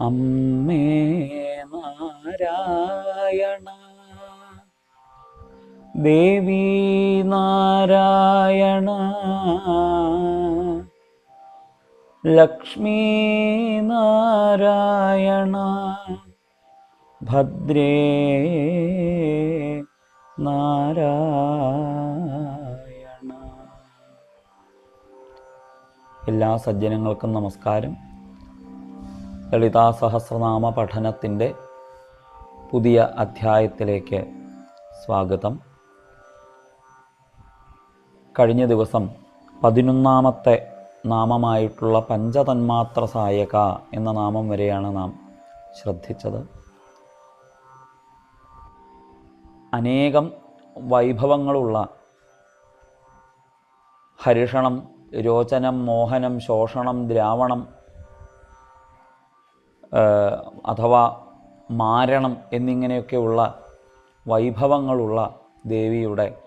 അമ്മേ നാരായണ. ദേവി നാരായണ. ലക്ഷ്മീ നാരായണ. ഭദ്രേ നാരായണ. എല്ലാ സജ്ജനങ്ങൾക്കും നമസ്കാരം. ലളിതാ സഹസ്രനാമ പഠനത്തിന്റെ പുതിയ അധ്യായത്തിലേക്ക് സ്വാഗതം. കഴിഞ്ഞ ദിവസം പതിനൊന്നാമത്തെ നാമമായിട്ടുള്ള പഞ്ചതന്മാത്ര സായക എന്ന നാമം വരെയാണ് നാം ശ്രദ്ധിച്ചത്. അനേകം വൈഭവങ്ങളുള്ള ഹരിഷണം രോചനം മോഹനം ശോഷണം ദ്രാവണം അഥവാ മാരണം എന്നിങ്ങനെയൊക്കെയുള്ള വൈഭവങ്ങളുള്ള ദേവിയുടെ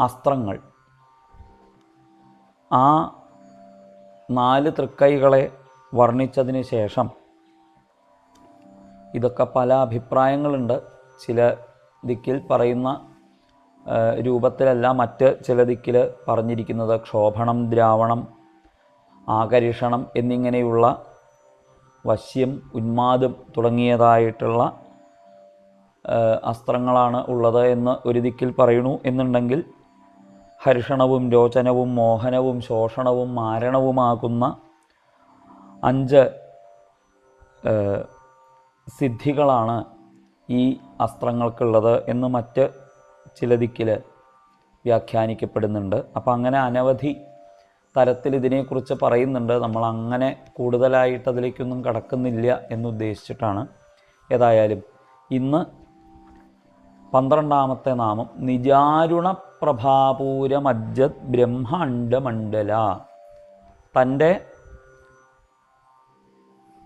അസ്ത്രങ്ങൾ. ആ നാല് തൃക്കൈകളെ വർണിച്ചതിന് ശേഷം ഇതൊക്കെ പല അഭിപ്രായങ്ങളുണ്ട്. ചില ദിക്കിൽ പറയുന്ന രൂപത്തിലല്ല മറ്റ് ചില ദിക്കിൽ പറഞ്ഞിരിക്കുന്നത് ക്ഷോഭണം ദ്രാവണം ആകർഷണം എന്നിങ്ങനെയുള്ള വശ്യം ഉന്മാദം തുടങ്ങിയതായിട്ടുള്ള അസ്ത്രങ്ങളാണ് ഉള്ളത് എന്ന് ഒരു ദിക്കിൽ പറയണു എന്നുണ്ടെങ്കിൽ ഹർഷണവും രോചനവും മോഹനവും ശോഷണവും മാരണവുമാകുന്ന അഞ്ച് സിദ്ധികളാണ് ഈ അസ്ത്രങ്ങൾക്കുള്ളത് എന്ന് മറ്റ് ചില ദിക്കിൽ വ്യാഖ്യാനിക്കപ്പെടുന്നുണ്ട്. അപ്പം അങ്ങനെ അനവധി തരത്തിൽ ഇതിനെക്കുറിച്ച് പറയുന്നുണ്ട്. നമ്മൾ അങ്ങനെ കൂടുതലായിട്ട് അതിലേക്കൊന്നും കടക്കുന്നില്ല എന്നുദ്ദേശിച്ചിട്ടാണ്. ഏതായാലും ഇന്ന് പന്ത്രണ്ടാമത്തെ നാമം നിജാരുണ പ്രഭാപൂരമജ്ജത് ബ്രഹ്മാണ്ഡമണ്ഡല. തന്റെ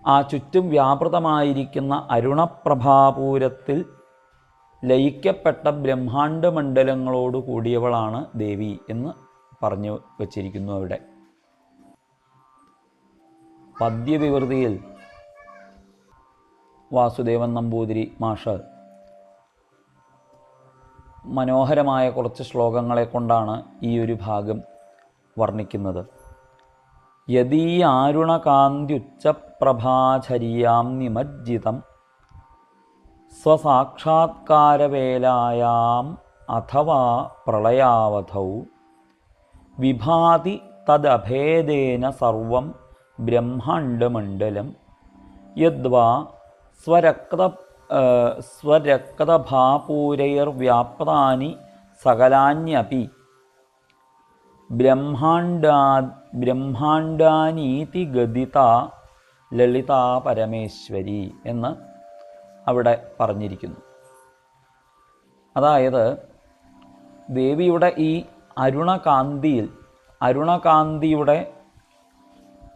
ആ ചുറ്റും വ്യാപൃതമായിരിക്കുന്ന അരുണപ്രഭാപൂരത്തിൽ ലയിക്കപ്പെട്ട ബ്രഹ്മാണ്ഡമണ്ഡലങ്ങളോട് കൂടിയവളാണ് ദേവി എന്ന് പറഞ്ഞു വച്ചിരിക്കുന്നു അവിടെ. പദ്യവിവൃതിയിൽ വാസുദേവൻ നമ്പൂതിരി മാഷ് മനോഹരമായ കുറച്ച് ശ്ലോകങ്ങളെ കൊണ്ടാണ് ഈ ഒരു ഭാഗം വർണിക്കുന്നത്. യദീയാരുണകാന്ത്യുച്ചപ്രഭാചര്യാം നിമജ്ജിതം സ്വസാക്ഷാത്കാരവേലായാം അഥവാ പ്രളയാവധൗ വിഭാതി തദഭേദേന സർവം ബ്രഹ്മാണ്ഡമണ്ഡലം. യദ്വാ സ്വരക്ത സ്വരക്തഭാപൂരൈർവ്യാപ്താനി സകലാന്യപി. ബ്രഹ്മാണ്ടാ ബ്രഹ്മാണ്ടാനീതി ഗതിത ലളിതാ പരമേശ്വരി എന്ന് അവിടെ പറഞ്ഞിരിക്കുന്നു. അതായത് ദേവിയുടെ ഈ അരുണകാന്തിയിൽ അരുണകാന്തിയുടെ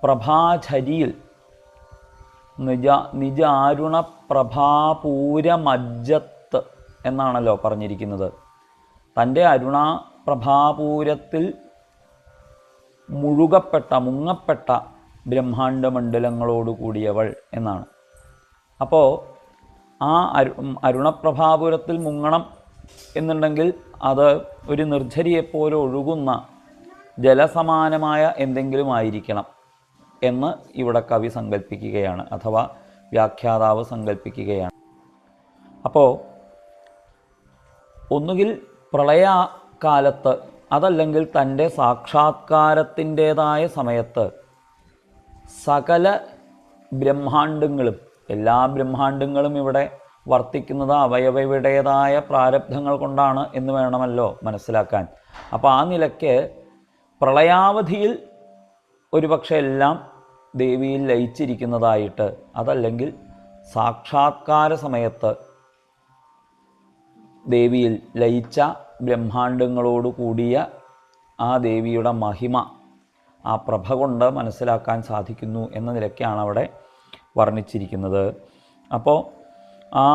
പ്രഭാചരിയിൽ നിജ നിജ നിജാരുണ പ്രഭാപൂരമജ്ജത്ത് എന്നാണല്ലോ പറഞ്ഞിരിക്കുന്നത്. തന്റെ അരുണ പ്രഭാപൂരത്തിൽ മുഴുകപ്പെട്ട മുങ്ങപ്പെട്ട ബ്രഹ്മാണ്ഡ മണ്ഡലങ്ങളോട് കൂടിയവൾ എന്നാണ്. അപ്പോൾ ആ അരു അരുണപ്രഭാപുരത്തിൽ മുങ്ങണം എന്നുണ്ടെങ്കിൽ അത് ഒരു നിർജരിയെപ്പോലെ ഒഴുകുന്ന ജലസമാനമായ എന്തെങ്കിലും ആയിരിക്കണം എന്ന് ഇവിടെ കവി സങ്കല്പിക്കുകയാണ് അഥവാ വ്യാഖ്യാതാവ് സങ്കല്പിക്കുകയാണ് അപ്പോൾ ഒന്നുകിൽ പ്രളയകാലത്ത് അതല്ലെങ്കിൽ തന്റെ സാക്ഷാത്കാരത്തിന്റേതായ സമയത്ത് സകല ബ്രഹ്മാണ്ടങ്ങളും എല്ലാ ബ്രഹ്മാണ്ടങ്ങളും ഇവിടെ വർത്തിക്കുന്നത് അവയവയുടേതായ പ്രാരബ്ധങ്ങൾ കൊണ്ടാണ് എന്ന് വേണമല്ലോ മനസ്സിലാക്കാൻ. അപ്പോൾ ആ നിലയ്ക്ക് പ്രളയാവധിയിൽ ഒരുപക്ഷെ എല്ലാം ദേവിയിൽ ലയിച്ചിരിക്കുന്നതായിട്ട് അതല്ലെങ്കിൽ സാക്ഷാത്കാര സമയത്ത് ദേവിയിൽ ലയിച്ച ബ്രഹ്മാണ്ടങ്ങളോട് കൂടിയ ആ ദേവിയുടെ മഹിമ ആ പ്രഭ കൊണ്ട് മനസ്സിലാക്കാൻ സാധിക്കുന്നു എന്ന നിലയ്ക്കാണ് അവിടെ വർണിച്ചിരിക്കുന്നത്. അപ്പോൾ ആ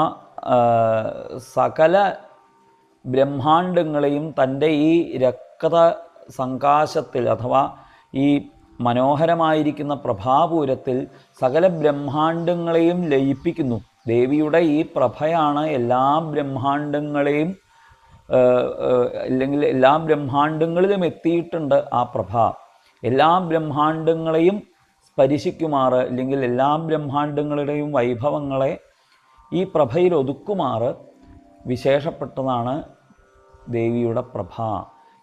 സകല ബ്രഹ്മാണ്ടങ്ങളെയും തന്റെ ഈ രക്ത സങ്കാശത്തിൽ അഥവാ ഈ മനോഹരമായിരിക്കുന്ന പ്രഭാപൂരത്തിൽ സകല ബ്രഹ്മാണ്ടങ്ങളെയും ലയിപ്പിക്കുന്നു. ദേവിയുടെ ഈ പ്രഭയാണ് എല്ലാ ബ്രഹ്മാണ്ടങ്ങളെയും അല്ലെങ്കിൽ എല്ലാ ബ്രഹ്മാണ്ടങ്ങളിലും എത്തിയിട്ടുണ്ട് ആ പ്രഭ. എല്ലാ ബ്രഹ്മാണ്ടങ്ങളെയും സ്പരിശിക്കുമാറ് അല്ലെങ്കിൽ എല്ലാ ബ്രഹ്മാണ്ടങ്ങളുടെയും വൈഭവങ്ങളെ ഈ പ്രഭയിൽ ഒതുക്കുമാറ് വിശേഷപ്പെട്ടതാണ് ദേവിയുടെ പ്രഭ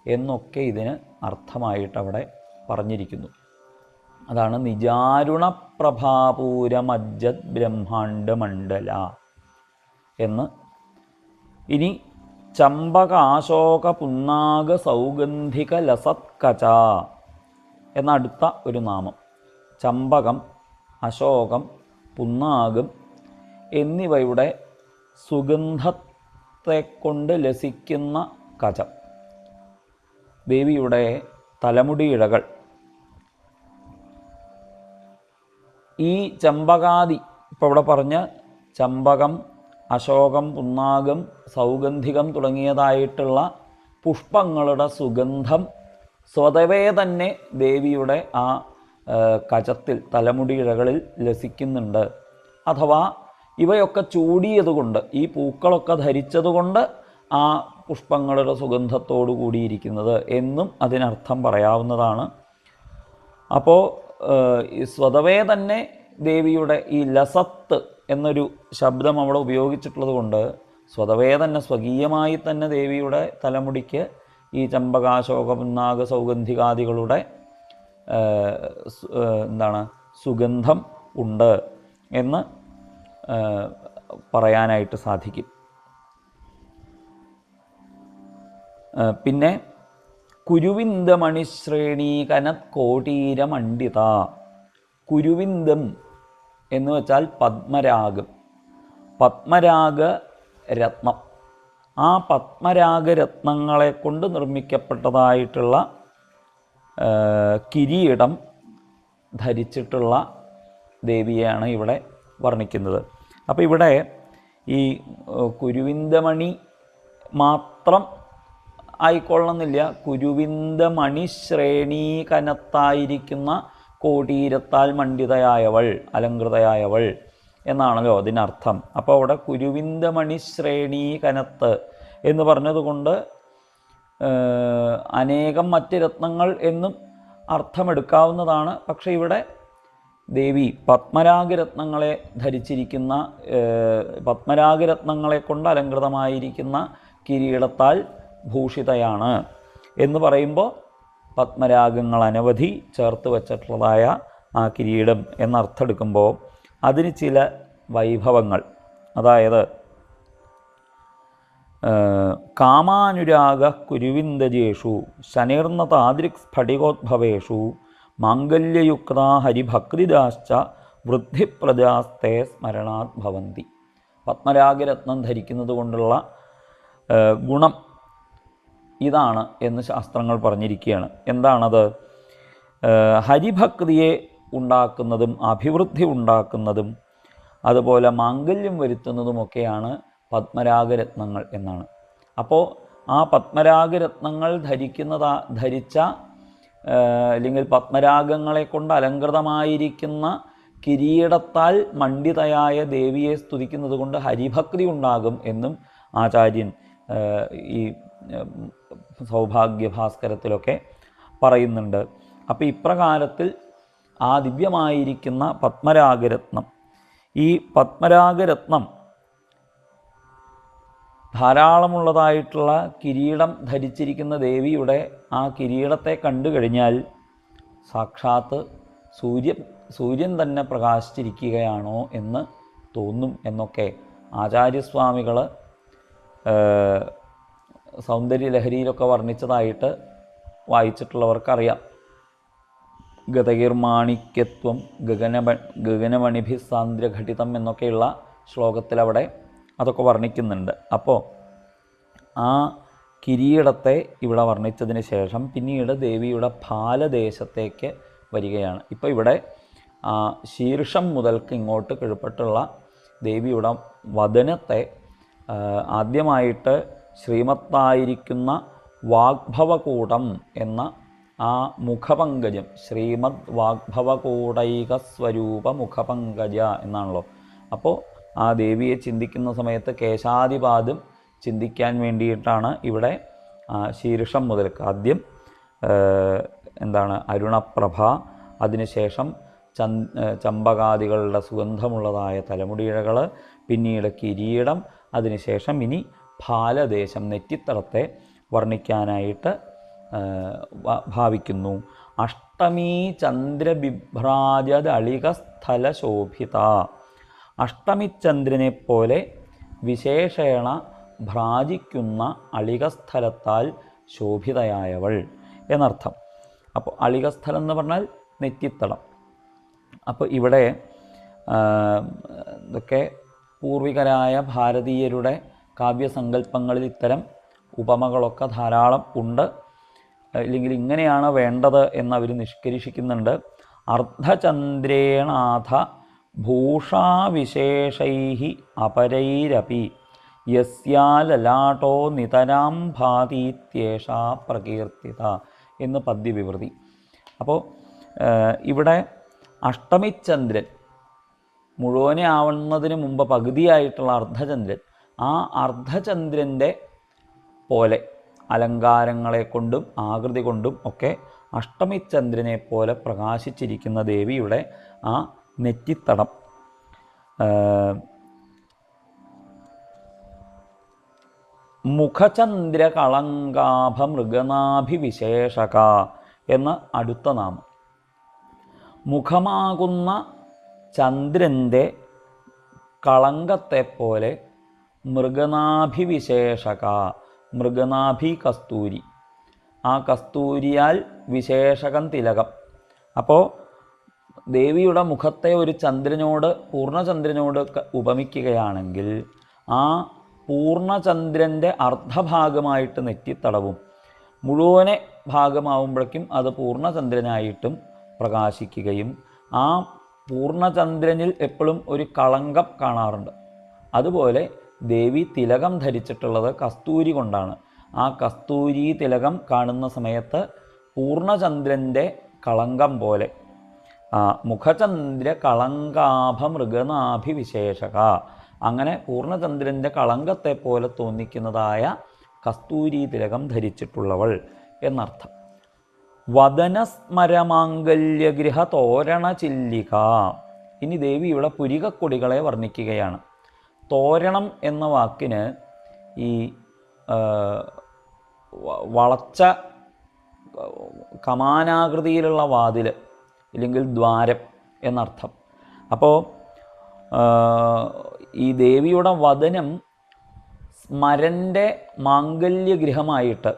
എന്നൊക്കെ ഇതിന് അർത്ഥമായിട്ട് അവിടെ പറഞ്ഞിരിക്കുന്നു. അതാണ് നിജാരുണ പ്രഭാപൂരമജ്ജത് ബ്രഹ്മാണ്ട മണ്ഡല എന്ന്. ഇനി ചമ്പകാശോക പുന്നാഗ സൗഗന്ധിക ലസത്കച എന്ന അടുത്ത ഒരു നാമം. ചമ്പകം അശോകം പുന്നാഗം എന്നിവയുടെ സുഗന്ധത്തെ കൊണ്ട് ലസിക്കുന്ന കജം. ദേവിയുടെ തലമുടിയിഴകൾ ഈ ചമ്പകാദി ഇപ്പോൾ ഇവിടെ പറഞ്ഞ ചമ്പകം അശോകം പുന്നാകം സൗഗന്ധികം തുടങ്ങിയതായിട്ടുള്ള പുഷ്പങ്ങളുടെ സുഗന്ധം സ്വതവേ തന്നെ ദേവിയുടെ ആ കജത്തിൽ തലമുടിയിഴകളിൽ ലസിക്കുന്നുണ്ട്. അഥവാ ഇവയൊക്കെ ചൂടിയതുകൊണ്ട് ഈ പൂക്കളൊക്കെ ധരിച്ചതുകൊണ്ട് ആ പുഷ്പങ്ങളുടെ സുഗന്ധത്തോടു കൂടിയിരിക്കുന്നത് എന്നും അതിനർത്ഥം പറയാവുന്നതാണ്. അപ്പോൾ സ്വതവേ തന്നെ ദേവിയുടെ ഈ ലസത്ത് എന്നൊരു ശബ്ദം അവിടെ ഉപയോഗിച്ചിട്ടുള്ളത് കൊണ്ട് സ്വതവേ തന്നെ സ്വകീയമായി തന്നെ ദേവിയുടെ തലമുടിക്ക് ഈ ചമ്പകാശോകപുന്നാഗ സൗഗന്ധികാദികളുടെ ആ, സു- എന്താണ് സുഗന്ധം ഉണ്ട് എന്ന് പറയാനായിട്ട് സാധിക്കും. പിന്നെ കുരുവിന്ദമണിശ്രേണി കനത്കോടീരമണ്ഡിത കുരുവിന്ദം എന്ന് വെച്ചാൽ പത്മരാഗം. പത്മരാഗ രത്നം ആ പത്മരാഗരത്നങ്ങളെ കൊണ്ട് നിർമ്മിക്കപ്പെട്ടതായിട്ടുള്ള കിരീടം ധരിച്ചിട്ടുള്ള ദേവിയെയാണ് ഇവിടെ വർണിക്കുന്നത്. അപ്പോൾ ഇവിടെ ഈ കുരുവിന്ദമണി മാത്രം ആയിക്കൊള്ളണമെന്നില്ല. കുരുവിന്ദമണി ശ്രേണീ കനത്തായിരിക്കുന്ന കോടീരത്താൽ മണ്ഡിതയായവൾ അലങ്കൃതയായവൾ എന്നാണല്ലോ അതിനർത്ഥം. അപ്പോൾ അവിടെ കുരുവിന്ദമണി ശ്രേണീ കനത്ത് എന്ന് പറഞ്ഞതുകൊണ്ട് അനേകം മറ്റ് രത്നങ്ങൾ എന്നും അർത്ഥമെടുക്കാവുന്നതാണ്. പക്ഷേ ഇവിടെ ദേവി പത്മരാഗരത്നങ്ങളെ ധരിച്ചിരിക്കുന്ന പത്മരാഗരത്നങ്ങളെ കൊണ്ട് അലങ്കൃതമായിരിക്കുന്ന കിരീടത്താൽ ഭൂഷിതയാണ്. എന്ന് പറയുമ്പോൾ പത്മരാഗങ്ങൾ അനവധി ചേർത്ത് വച്ചിട്ടുള്ളതായ ആ കിരീടം എന്നർത്ഥമെടുക്കുമ്പോൾ അതിന് ചില വൈഭവങ്ങൾ. അതായത് കാമാനുരാഗ കുരുവിന്ദജേഷു ശനീർന്ന താദ്രിക് സ്ഫടികോദ്ഭവേഷു മാംഗല്യയുക്ത ഹരിഭക്തിദാശ്ച വൃദ്ധിപ്രജാസ്തേ സ്മരണാത് ഭവന്തി. പത്മരാഗരത്നം ധരിക്കുന്നത് കൊണ്ടുള്ള ഗുണം ഇതാണ് എന്ന് ശാസ്ത്രങ്ങൾ പറഞ്ഞിരിക്കുകയാണ്. എന്താണത്? ഹരിഭക്തിയെ ഉണ്ടാക്കുന്നതും അഭിവൃദ്ധി ഉണ്ടാക്കുന്നതും അതുപോലെ മാംഗല്യം വരുത്തുന്നതുമൊക്കെയാണ് പത്മരാഗരത്നങ്ങൾ എന്നാണ്. അപ്പോൾ ആ പത്മരാഗരത്നങ്ങൾ ധരിക്കുന്നതാ ധരിച്ച അല്ലെങ്കിൽ പത്മരാഗങ്ങളെ കൊണ്ട് അലങ്കൃതമായിരിക്കുന്ന കിരീടത്താൽ മണ്ഡിതയായ ദേവിയെ സ്തുതിക്കുന്നത് കൊണ്ട് ഹരിഭക്തി ഉണ്ടാകും എന്നും ആചാര്യൻ ഈ സൗഭാഗ്യഭാസ്കരത്തിലൊക്കെ പറയുന്നുണ്ട്. അപ്പോൾ ഇപ്രകാരത്തിൽ ആ ദിവ്യമായിരിക്കുന്ന പത്മരാഗരത്നം. ഈ പത്മരാഗരത്നം ധാരാളമുള്ളതായിട്ടുള്ള കിരീടം ധരിച്ചിരിക്കുന്ന ദേവിയുടെ ആ കിരീടത്തെ കണ്ടു കഴിഞ്ഞാൽ സാക്ഷാത്ത് സൂര്യൻ സൂര്യൻ തന്നെ പ്രകാശിച്ചിരിക്കുകയാണോ എന്ന് തോന്നും എന്നൊക്കെ ആചാര്യസ്വാമികൾ സൗന്ദര്യലഹരിയിലൊക്കെ വർണിച്ചതായിട്ട് വായിച്ചിട്ടുള്ളവർക്കറിയാം. ഗതകീർമാണിക്യത്വം ഗഗനമ ഗഗനമണിഭി സാന്ദ്രഘടിതം എന്നൊക്കെയുള്ള ശ്ലോകത്തിൽ അവിടെ അതൊക്കെ വർണിക്കുന്നുണ്ട്. അപ്പോൾ ആ കിരീടത്തെ ഇവിടെ വർണിച്ചതിന് ശേഷം പിന്നീട് ദേവിയുടെ ഫാലദേശത്തേക്ക് വരികയാണ്. ഇപ്പോൾ ഇവിടെ ശീർഷം മുതൽക്ക് ഇങ്ങോട്ട് കിഴപ്പെട്ടുള്ള ദേവിയുടെ വദനത്തെ ആദ്യമായിട്ട് ശ്രീമത്തായിരിക്കുന്ന വാഗ്ഭവകൂടം എന്ന ആ മുഖപങ്കജം ശ്രീമദ് വാഗ്ഭവകൂടൈകസ്വരൂപ മുഖപങ്കജ എന്നാണല്ലോ. അപ്പോൾ ആ ദേവിയെ ചിന്തിക്കുന്ന സമയത്ത് കേശാദിപാദം ചിന്തിക്കാൻ വേണ്ടിയിട്ടാണ് ഇവിടെ ശീർഷം മുതൽ ആദ്യം എന്താണ് അരുണപ്രഭ അതിനുശേഷം ചമ്പകാദികളുടെ സുഗന്ധമുള്ളതായ തലമുടിയിഴകൾ പിന്നീട് കിരീടം അതിനുശേഷം ഇനി ഭാലദേശം നെറ്റിത്തടത്തെ വർണിക്കാനായിട്ട് ഭാവിക്കുന്നു. അഷ്ടമീ ചന്ദ്രബിഭ്രാജതളിക സ്ഥലശോഭിത അഷ്ടമിചന്ദ്രനെ പോലെ വിശേഷേണ ഭ്രാജിക്കുന്ന അളികസ്ഥലത്താൽ ശോഭിതയായവൾ എന്നർത്ഥം. അപ്പോൾ അളികസ്ഥലം എന്ന് പറഞ്ഞാൽ നെറ്റിത്തടം. അപ്പോൾ ഇവിടെ ഇതൊക്കെ പൂർവികരായ ഭാരതീയരുടെ കാവ്യസങ്കല്പങ്ങളിൽ ഇത്തരം ഉപമകളൊക്കെ ധാരാളം ഉണ്ട്. അല്ലെങ്കിൽ ഇങ്ങനെയാണ് വേണ്ടത് എന്നവർ നിഷ്കരിഷിക്കുന്നുണ്ട് അർദ്ധചന്ദ്രേണാഥ ഭൂഷാവിശേഷൈ അപരൈരപി യസ്യാലലാട്ടോ നിതരാം ഭാതീത്യേഷാ പ്രകീർത്തിത എന്ന് പദ്യവിവൃതി. അപ്പോൾ ഇവിടെ അഷ്ടമിചന്ദ്രൻ മുഴുവനെ ആവുന്നതിന് മുമ്പ് പകുതിയായിട്ടുള്ള അർദ്ധചന്ദ്രൻ ആ അർദ്ധചന്ദ്രന്റെ പോലെ അലങ്കാരങ്ങളെ കൊണ്ടും ആകൃതി കൊണ്ടും ഒക്കെ അഷ്ടമിചന്ദ്രനെ പോലെ പ്രകാശിച്ചിരിക്കുന്ന ദേവിയുടെ ആ നെറ്റിത്തടം. മുഖചന്ദ്ര കളങ്കാഭ മൃഗനാഭിവിശേഷക എന്ന അടുത്ത നാമം. മുഖമാകുന്ന ചന്ദ്രന്റെ കളങ്കത്തെപ്പോലെ മൃഗനാഭിവിശേഷക മൃഗനാഭി കസ്തൂരി ആ കസ്തൂരിയാൽ വിശേഷകം തിലകം. അപ്പോൾ ദേവിയുടെ മുഖത്തെ ഒരു ചന്ദ്രനോട് പൂർണചന്ദ്രനോട് ഉപമിക്കുകയാണെങ്കിൽ ആ പൂർണചന്ദ്രന്റെ അർദ്ധഭാഗമായിട്ട് നെറ്റിത്തടവും. മുഴുവനെ ഭാഗമാവുമ്പോഴേക്കും അത് പൂർണചന്ദ്രനായിട്ടും പ്രകാശിക്കുകയും ആ പൂർണചന്ദ്രനിൽ എപ്പോഴും ഒരു കളങ്കം കാണാറുണ്ട്. അതുപോലെ ദേവി തിലകം ധരിച്ചിട്ടുള്ളത് കസ്തൂരി കൊണ്ടാണ്. ആ കസ്തൂരി തിലകം കാണുന്ന സമയത്ത് പൂർണചന്ദ്രന്റെ കളങ്കം പോലെ മുഖചന്ദ്ര കളങ്കാഭ മൃഗനാഭിവിശേഷക അങ്ങനെ പൂർണചന്ദ്രന്റെ കളങ്കത്തെ പോലെ തോന്നിക്കുന്നതായ കസ്തൂരി തിലകം ധരിച്ചിട്ടുള്ളവൾ എന്നർത്ഥം. വദനസ്മരമാംഗല്യഗൃഹ തോരണ ചില്ലിക ഇനി ദേവി ഇവിടെ പുരികക്കൊടികളെ വർണിക്കുകയാണ്. തോരണം എന്ന വാക്കിന് ഈ വളച്ച കമാനാകൃതിയിലുള്ള വാതിൽ ഇല്ലെങ്കിൽ ദ്വാരം എന്നർത്ഥം. അപ്പോൾ ഈ ദേവിയുടെ വദനം സ്മരന്റെ മാംഗല്യഗൃഹമായിട്ട്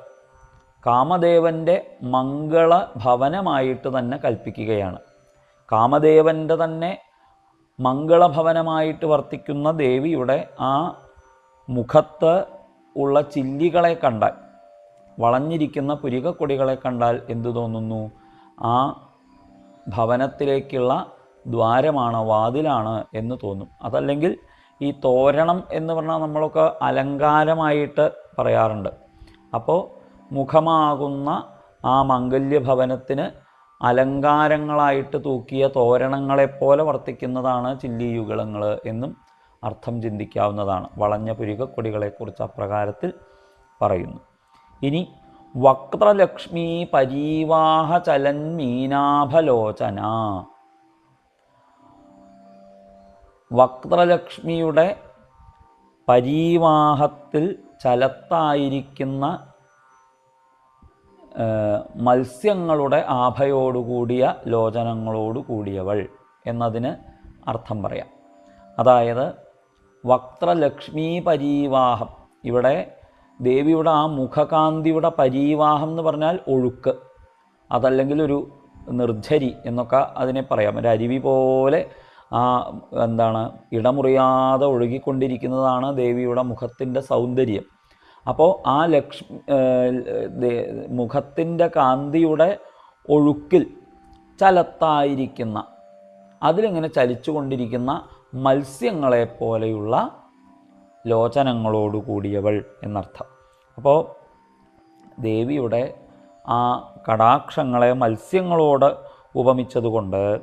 കാമദേവന്റെ മംഗള ഭവനമായിട്ട് തന്നെ കൽപ്പിക്കുകയാണ്. കാമദേവന്റെ തന്നെ മംഗളഭവനമായിട്ട് വർത്തിക്കുന്ന ദേവിയുടെ ആ മുഖത്ത് ഉള്ള ചില്ലികളെ കണ്ടാൽ വളഞ്ഞിരിക്കുന്ന പുരികക്കൊടികളെ കണ്ടാൽ എന്തു തോന്നുന്നു? ആ ഭവനത്തിലേക്കുള്ള ദ്വാരമാണ് വാതിലാണ് എന്ന് തോന്നും. അതല്ലെങ്കിൽ ഈ തോരണം എന്ന് പറഞ്ഞാൽ നമ്മളൊക്കെ അലങ്കാരമായിട്ട് പറയാറുണ്ട്. അപ്പോൾ മുഖമാകുന്ന ആ മംഗല്യഭവനത്തിന് അലങ്കാരങ്ങളായിട്ട് തൂക്കിയ തോരണങ്ങളെപ്പോലെ വർത്തിക്കുന്നതാണ് ചില്ലിയുഗളങ്ങൾ എന്നും അർത്ഥം ചിന്തിക്കാവുന്നതാണ്. വളഞ്ഞ പുരികക്കൊടികളെക്കുറിച്ച് അപ്രകാരത്തിൽ പറയുന്നു. ഇനി വക്രലക്ഷ്മി പരീവാഹ ചലൻ മീനാഭലോചന. വക്രലക്ഷ്മിയുടെ പരീവാഹത്തിൽ ചലത്തായിരിക്കുന്ന മത്സ്യങ്ങളുടെ ആഭയോടുകൂടിയ ലോചനങ്ങളോടു കൂടിയവൾ എന്നതിന് അർത്ഥം പറയാം. അതായത് വക്രലക്ഷ്മി പരീവാഹം ഇവിടെ ദേവിയുടെ ആ മുഖകാന്തിയുടെ പരീവാഹം എന്ന് പറഞ്ഞാൽ ഒഴുക്ക്. അതല്ലെങ്കിൽ ഒരു നിർജരി എന്നൊക്കെ അതിനെ പറയാം. ഒരു അരുവി പോലെ ആ എന്താണ് ഇടമുറിയാതെ ഒഴുകിക്കൊണ്ടിരിക്കുന്നതാണ് ദേവിയുടെ മുഖത്തിന്റെ സൗന്ദര്യം. അപ്പോൾ ആ ലക്ഷ്മി മുഖത്തിന്റെ കാന്തിയുടെ ഒഴുക്കിൽ ചലത്തായിരിക്കുന്ന അതിലിങ്ങനെ ചലിച്ചുകൊണ്ടിരിക്കുന്ന മത്സ്യങ്ങളെ പോലെയുള്ള ലോചനങ്ങളോടു കൂടിയവൾ എന്നർത്ഥം. അപ്പോൾ ദേവിയുടെ ആ കടാക്ഷങ്ങളെ മത്സ്യങ്ങളോട് ഉപമിച്ചതുകൊണ്ട്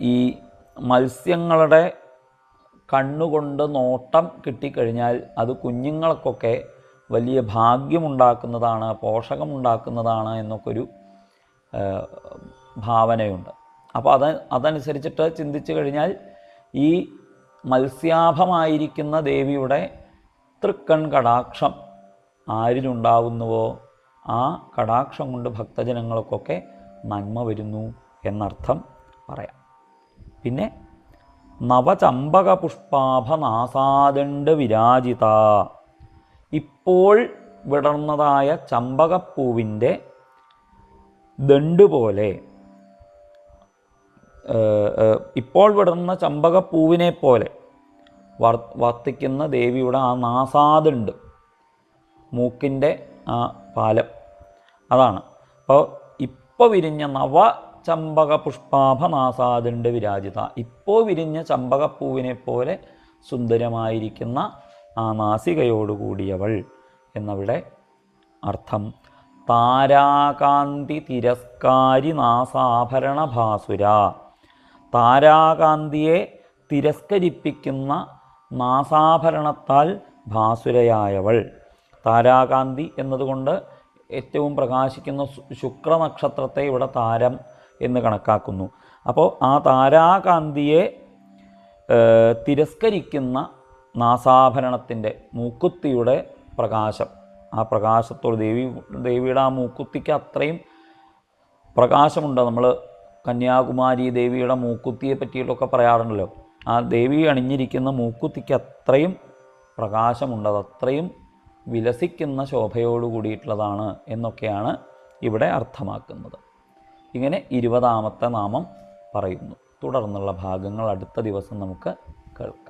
ഈ മത്സ്യങ്ങളുടെ കണ്ണുകൊണ്ട് നോട്ടം കിട്ടിക്കഴിഞ്ഞാൽ അത് കുഞ്ഞുങ്ങൾക്കൊക്കെ വലിയ ഭാഗ്യമുണ്ടാക്കുന്നതാണ് പോഷകമുണ്ടാക്കുന്നതാണ് എന്നൊക്കെ ഒരു ഭാവനയുണ്ട്. അപ്പോൾ അത് അതനുസരിച്ചിട്ട് ചിന്തിച്ചു കഴിഞ്ഞാൽ ഈ മത്സ്യാഭമായിരിക്കുന്ന ദേവിയുടെ തൃക്കൺ കടാക്ഷം ആരിലുണ്ടാവുന്നുവോ? ആ കടാക്ഷം കൊണ്ട് ഭക്തജനങ്ങൾക്കൊക്കെ നന്മ വരുന്നു എന്നർത്ഥം പറയാം. പിന്നെ നവചമ്പക പുഷ്പാഭനാസാദണ്ഡ് വിരാജിത. ഇപ്പോൾ വിടർന്നതായ ചമ്പകപ്പൂവിന്റെ ദണ്ട് പോലെ ഇപ്പോൾ വിടർന്ന ചമ്പകപ്പൂവിനെ പോലെ വർ വർത്തിക്കുന്ന ദേവിയുടെ ആ നാസാദുണ്ട്. മൂക്കിന്റെ ആ പാലം. അതാണ്. അപ്പോൾ ഇപ്പോൾ വിരിഞ്ഞ നവ ചമ്പക പുഷ്പാഭ പുഷ്പാഭനാസാദുണ്ട് വിരാജിത. ഇപ്പോൾ വിരിഞ്ഞ ചമ്പകപ്പൂവിനെ പോലെ സുന്ദരമായിരിക്കുന്ന ആ നാസികയോടുകൂടിയവൾ എന്നവിടെ അർത്ഥം. താരാകാന്തി തിരസ്കാരി നാസാഭരണ ഭാസുര. താരാകാന്തിയെ തിരസ്കരിപ്പിക്കുന്ന നാസാഭരണത്താൽ ഭാസുരയായവൾ. താരാകാന്തി എന്നതുകൊണ്ട് ഏറ്റവും പ്രകാശിക്കുന്ന ശുക്രനക്ഷത്രത്തെ ഇവിടെ താരം എന്ന് കണക്കാക്കുന്നു. അപ്പോൾ ആ താരാകാന്തിയെ തിരസ്കരിക്കുന്ന നാസാഭരണത്തിന്റെ മൂക്കുത്തിയുടെ പ്രകാശം. ആ പ്രകാശത്തോട് ദേവി ദേവിയുടെ ആ മൂക്കുത്തിക്ക് അത്രയും പ്രകാശമുണ്ട്. നമ്മൾ കന്യാകുമാരി ദേവിയുടെ മൂക്കുത്തിയെ പറ്റിയിട്ടൊക്കെ പറയാറുണ്ടല്ലോ. ആ ദേവി അണിഞ്ഞിരിക്കുന്ന മൂക്കുത്തിക്ക് അത്രയും പ്രകാശമുണ്ട് അതത്രയും വിലസിക്കുന്ന ശോഭയോട് കൂടിയിട്ടുള്ളതാണ് എന്നൊക്കെയാണ് ഇവിടെ അർത്ഥമാക്കുന്നത്. ഇങ്ങനെ ഇരുപതാമത്തെ നാമം പറയുന്നു. തുടർന്നുള്ള ഭാഗങ്ങൾ അടുത്ത ദിവസം നമുക്ക് കേൾക്കാം.